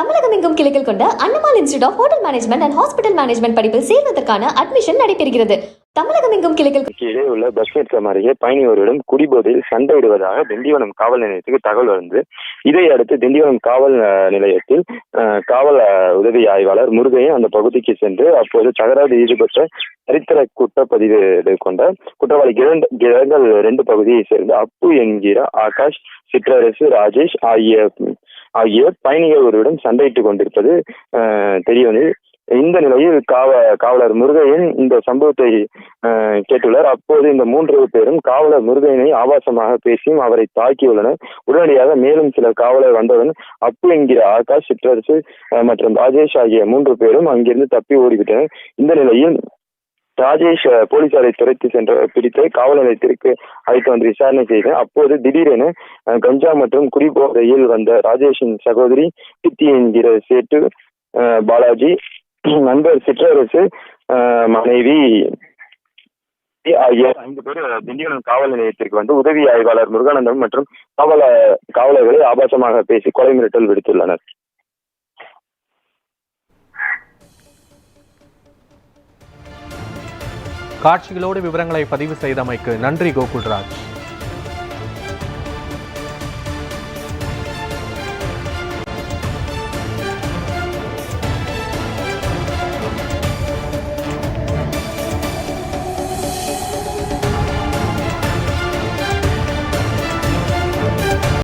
தமிழகம் எங்கும் கிளைகள் கொண்ட Annamal institute of hotel management and hospital management படிப்பில் சேர்வதற்கான அட்மிஷன் நடைபெறுகிறது. தமிழகம் எங்கும் கிளைகள் கீழே உள்ள பஸ் நிறுத்தம் அருகே பயணி ஒருவரிடம் குடிபோதையில் சண்டையிடுவதாக திண்டிவனம் காவல் நிலையத்துக்கு தகவல் வந்து இதை அடுத்து திண்டிவனம் காவல் நிலையத்தில் காவல் உதவி ஆய்வாளர் முருகையும் அந்த பகுதிக்கு சென்று அப்போது தகராறு ஈடுபட்ட சரித்திர குற்றப்பதிவு கொண்ட குற்றவாளி இரண்டு கிரகங்கள் ரெண்டு பகுதியை சேர்ந்த அப்பு என்கிற ஆகாஷ் சிற்றரசு ராஜேஷ் ஆகிய ஆகியோர் பயணிகள் ஒருவரிடம் சண்டையிட்டுக் கொண்டிருப்பது தெரிய வந்தது. இந்த நிலையில் காவ காவலர் முருகையன் இந்த சம்பவத்தை கேட்டுள்ளார். அப்போது இந்த மூன்று பேரும் காவலர் முருகையனை ஆபாசமாக பேசியும் அவரை தாக்கியுள்ளனர். உடனடியாக மேலும் சில காவலர் வந்தவுடன் அப்பு என்கிற ஆகாஷ் சிற்றரசு மற்றும் ராஜேஷ் ஆகிய மூன்று பேரும் அங்கிருந்து தப்பி ஓடிவிட்டனர். இந்த நிலையில் ராஜேஷ் போலீசாரை துரைத்து சென்ற பிடித்து காவல் நிலையத்திற்கு அழைத்து வந்து விசாரணை செய்து அப்போது திடீரென கஞ்சா மற்றும் குடிபோதையில் வந்த ராஜேஷின் சகோதரி பித்தி என்கிற சேட்டு பாலாஜி நண்பர் சிற்றரசு மனைவி ஆகிய ஐந்து பேர் திண்டிவனம் காவல் நிலையத்திற்கு வந்து உதவி ஆய்வாளர் முருகானந்தம் மற்றும் காவல காவலர்களை ஆபாசமாக பேசி கொலை மிரட்டல் விடுத்துள்ளனர். காட்சிகளோடு விவரங்களை பதிவு செய்தமைக்கு நன்றி கோகுல்ராஜ்.